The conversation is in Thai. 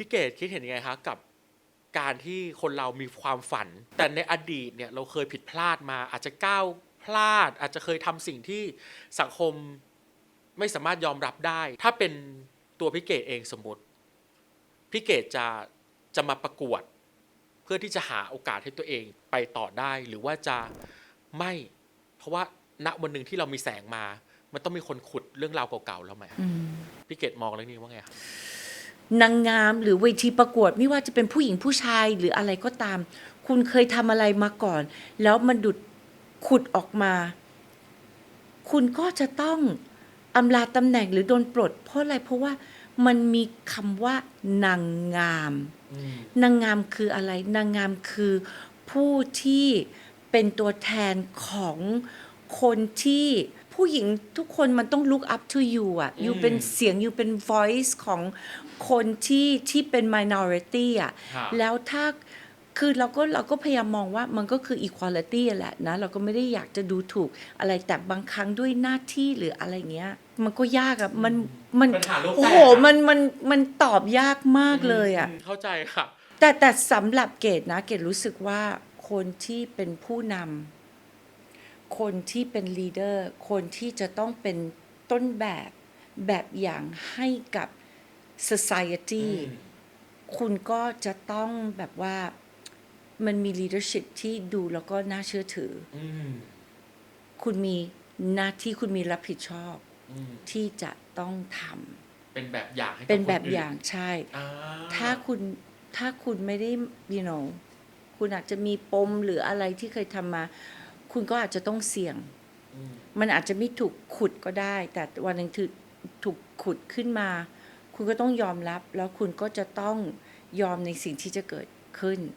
พี่เกดคิดเห็นยังไงคะกับการที่คนเรามีความฝัน แต่ในอดีตเนี่ยเราเคยผิดพลาดมา อาจจะก้าวพลาด อาจจะเคยทำสิ่งที่สังคมไม่สามารถยอมรับได้ ถ้าเป็นตัวพี่เกดเองสมมติพี่เกดจะจะมาประกวด เพื่อที่จะหาโอกาสให้ตัวเองไปต่อได้ หรือว่าจะไม่ เพราะว่าณวันหนึ่งที่เรามีแสงมา มันต้องมีคนขุดเรื่องราวเก่าๆแล้วไหมอืมพี่เกดมองเรื่องนี้ว่าไงครับ นางงามหรือเวทีประกวด ไม่ว่าจะเป็นผู้หญิงผู้ชายหรืออะไรก็ตาม คุณเคยทำอะไรมาก่อน แล้วมันดุดขุดออกมา คุณก็จะต้องอำลาตำแหน่งหรือโดนปลด เพราะอะไรเพราะว่ามันมีคำว่านางงาม นางงามคืออะไร นางงามคือผู้ที่เป็นตัวแทนของคนที่ ผู้หญิงทุกคนมันต้อง look up to you อะอยู่เป็นเสียงอยู่เป็น voice ของคนที่ที่เป็น minority อะ ครับ แล้วถ้าคือเราก็เราก็พยายามมองว่ามันก็คือ equality แหละนะ เราก็ไม่ได้อยากจะดูถูกอะไรแต่บางครั้งด้วยหน้าที่หรืออะไรเงี้ย มันก็ยากอะมันมันปัญหาโลกแตก โอ้โหอะมันมันมันตอบยากมากเลยอะมเข้าใจค่ะ แต่แต่สำหรับเกดนะ เกดรู้สึกว่าคนที่เป็นผู้นำ คนที่เป็นลีดเดอร์คนที่จะต้องเป็นต้นแบบแบบอย่างให้กับ society คุณก็จะต้องแบบว่ามันมี leadership ที่ดูแล้วก็น่าเชื่อถืออืมคุณมีหน้าที่คุณมีรับผิดชอบอืมที่จะต้องทเป็นแบบอย่างให้ำกับเป็นแบบคอื่อย่างใช่อ่าถ้าคุณถ้าคุณไม่ได้ you know คุณอาจจะมีปมหรืออะไรที่เคยทำมา คุณก็อาจจะต้องเสี่ยงอืมมันอาจจะไม่ถูกขุดก็ได้ แต่วันหนึ่งถูกถูกขุดขึ้นมา คุณก็ต้องยอมรับ แล้วคุณก็จะต้องยอมในสิ่งที่จะเกิดขึ้น